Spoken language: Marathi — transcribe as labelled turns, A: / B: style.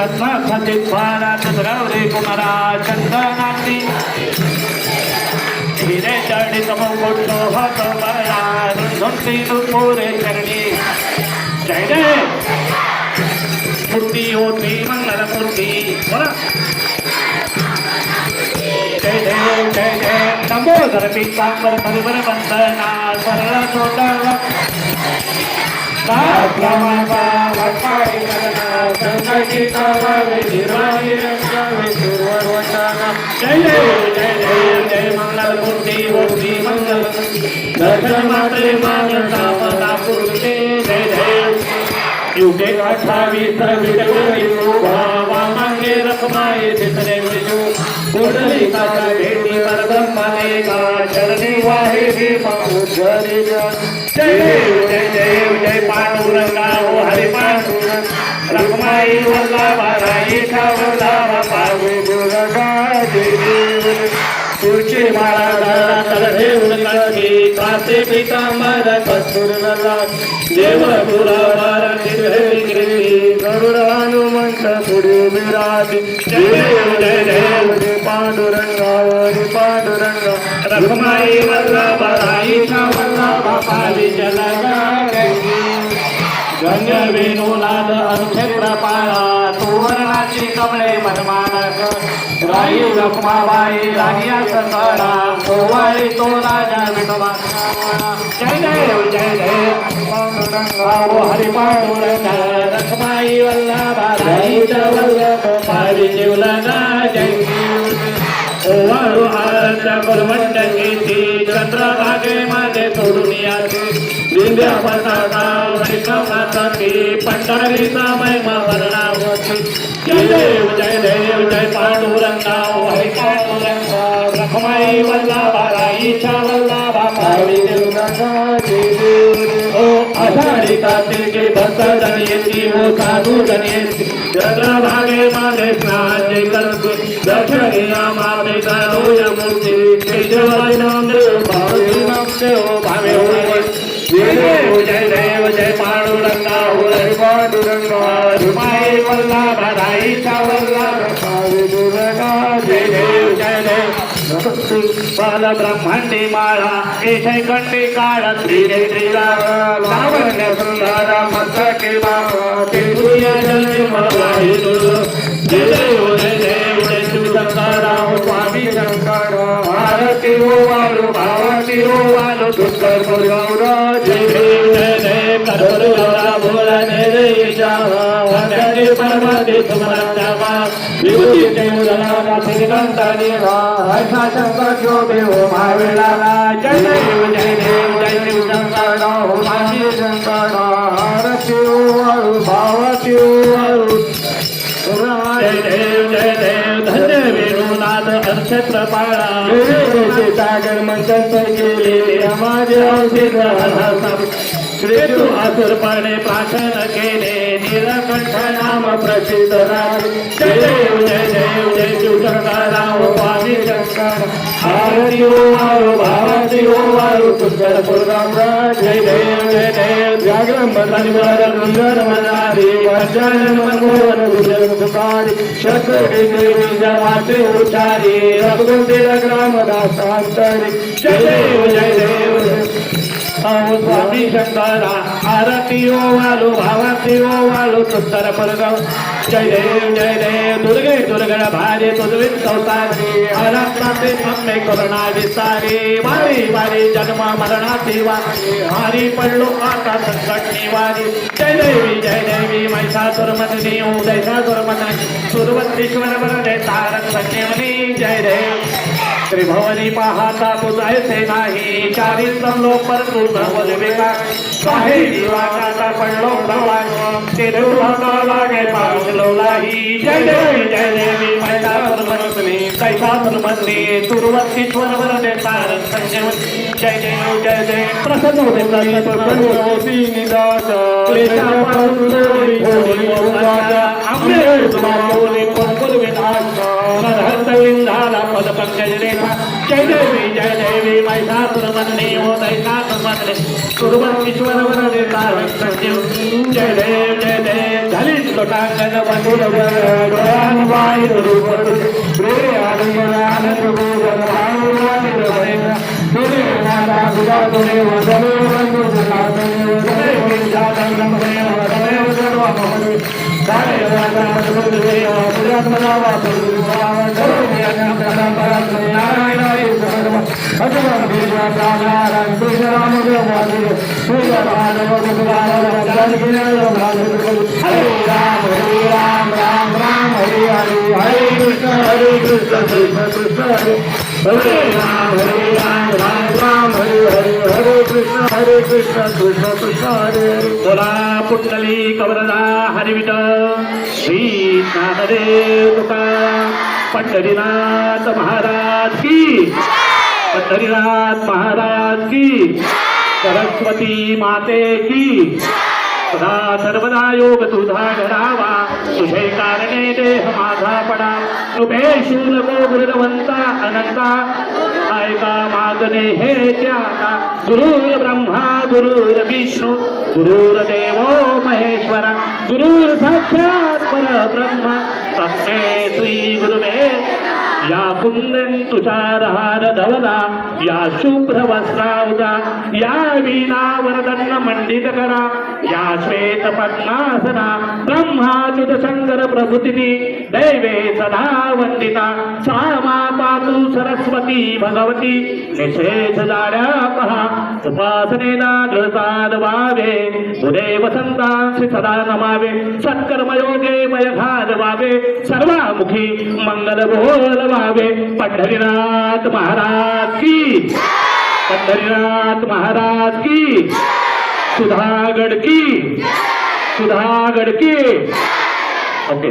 A: देव रत्न खचित भारत कुमारा चंदनाती हिरे चढी मुकुट शोभत बळा रुंदी नुपुरे चरणी। जय रे मूर्ती होती मंगल मूर्ती बोला। जय देव जय देव धर्मी सांबर मधुबर वंदना सरळ सोडव कामाचा वटपाई जय जय जय मंगल मूर्ती मूर्ती मंगल दर्शन मात्रे मानता मना पुरुषे जय युगे भावा मागे रखमाये विजू कुंडली काका भेटी परब्रह्मने का चरणी वाहे जय जय जय रखमाई वल्लभा राईचा वल्लभा पावे दुर्गा देवी तुळशी माळा तळहे उलगडली कासे पितांबर कस्तूर देव पुरावर निर्भय गिरी गरुड हनुमंत पुढे विराज देव देव पांडुरंगा पांडुरंगा रखमाई वल्ला राईचा वल्लभ पाली गंग वेणूनाद अनुक्षेत्र पाळा सुवर्णाची कमळे मनमानक. राई रखमाबाई लागीया सकळा सोवाळी तो राजा विठोबा जय देव जय देव पांडुरंगा ओ हरी पांडुरंग वल्लभ पाली ओवाळू माझे सोडून याचे. दिव्या पताका वैकमासाठी पंढरीचा महिमा वर्णावती जय देव जय देव जय पांडुरंगा हरी पांडुरंगा रखमाई वल्लभा राईच्या वल्लभा पावी ओ आषाढी कार्तिके भक्त जन येती ओ साधू जन येती. भागे माझे स्नान जय करतो दर्शनी माते करो यमुती मूर्ती. केशवाय नाम देव भावे नाम देव वरला वल्लभा वरला वल्लभ दुर्गा जय देव जय देव. बाल ब्रह्मांडी माळा येथे कंडी काळ श्रीरे श्रीराम. लावण्य सुंदर मस्तके बाबा तिरुय सूर्य जल देव जय देव जय देव जय स्वामी शंकर. भारती ओ वालो भावती ओ वालो दुष्कर गौरा जय देव जय देव करोर गौरा भोला जय जय शाह देव जय देव जय देव जय शिवशंकराव शंकर भारती ओ वालो जय देव जय देव धन्य वेणुनाथ नक्षत्र पाळा सागर केले माझे औषध केले निरकंठ नाम प्रसिद्ध राम जय देव जय देव जय शिवशंकराव स्वामी शंकर आरती ओ वारो भावती ओ वारो सुंदर प्रोग्राम जय देव जय देव जागरण बंधनवर सुंदर मनारी गजानन मनमोहन गुजर सुखारी शस्त्री देवी जवाचे उचारी रघुकुंडीर ग्रामदासांतरी जय देव जय देव अहो स्वामी शंकरा आरती ओ वालो भावाती ओ वालो सुंदर परगाव. जय देव जय देव दुर्गे दुर्गण भारे तुझवित संसारी अनंताचे सम्य करुणा विस्तारी वारी वारी जन्म मरणाची वारी हारी पडलो आता संकट निवारी. जय देवी जय देवी महिषासुर मदनी ओ जयसासुर मदनी सुरवतीश्वर वरदे तारक संजीवनी जय देव त्रिभुवनी पाहता तुझायचे नाही चारित्र लोक पर तू काही पडलो लागे जय देवी जय देवी मैदा वरदे तारक जय देव जय देव प्रसन्न होते प्रसन्न होती क्लेशापासून तुम्हाला रेखा जय देवी जय देवी मदने हो दैसासुर मदने सुरवतीश्वर वरदे तारक संजीव जय देव जय देव झाली लोटांगण बंधुर डोळ्यान वाई रूप रे आनंद आनंद गोगन भावनानि रमणेन तुरे नादा गुदा तुरे वदने बंधु जनातने वदने विजातन रमणे वदने वदने वदने काय राजा मधुरे पुजात मनावा पुरुषावा धर्मयान प्रदान परम नारायण हरी सर्व भगवान विजय राम देवादी सूर्य माधव गुरुवार जानकी हरे राम हरे राम राम राम हरे हरे हरे कृष्ण हरे कृष्ण कृष्ण कृष्ण हरे हरे राम हरे राम राम राम हरे हरे हरे कृष्ण हरे कृष्ण कृष्ण कृष्ण हरे हरे बोला पुंडली कवरदा हरिविट श्री नामदेव तुकाराम पंढरीनाथ महाराज की पंढरीनाथ महाराज की सरस्वती माते की. सदा सर्वदा योग तुझा घडावा तुझे कारणे देह माझा पडा. तुभे शूलको गुरुवंता अनंता ऐका मागणे हे त्यागा. गुरुर ब्रह्मा गुरुर विष्णू गुरुर देवो महेश्वरा. गुरुर साक्षात परब्रह्म. तस्मे श्री गुरुवे या कुंदन तुषारहार धवला या शुभ्र वस्त्रावजा या वीणावरदन्न मंडित करा या श्वेत पद्मासना ब्रह्माच्युत शंकर प्रभृतीनी दैवे सदा वंदिता सामा पातु सरस्वती भगवती निशेष जाड्या पहा उपासनेला दृसाद वावे उदे वसंतांशी सदा नमावे सत्कर्मयोगे मय घालवावे सर्वामुखी मंगल बोलवावे पंढरीनाथ महाराज की पंढरीनाथ महाराज की सुधागड की सुधागड की. ओके.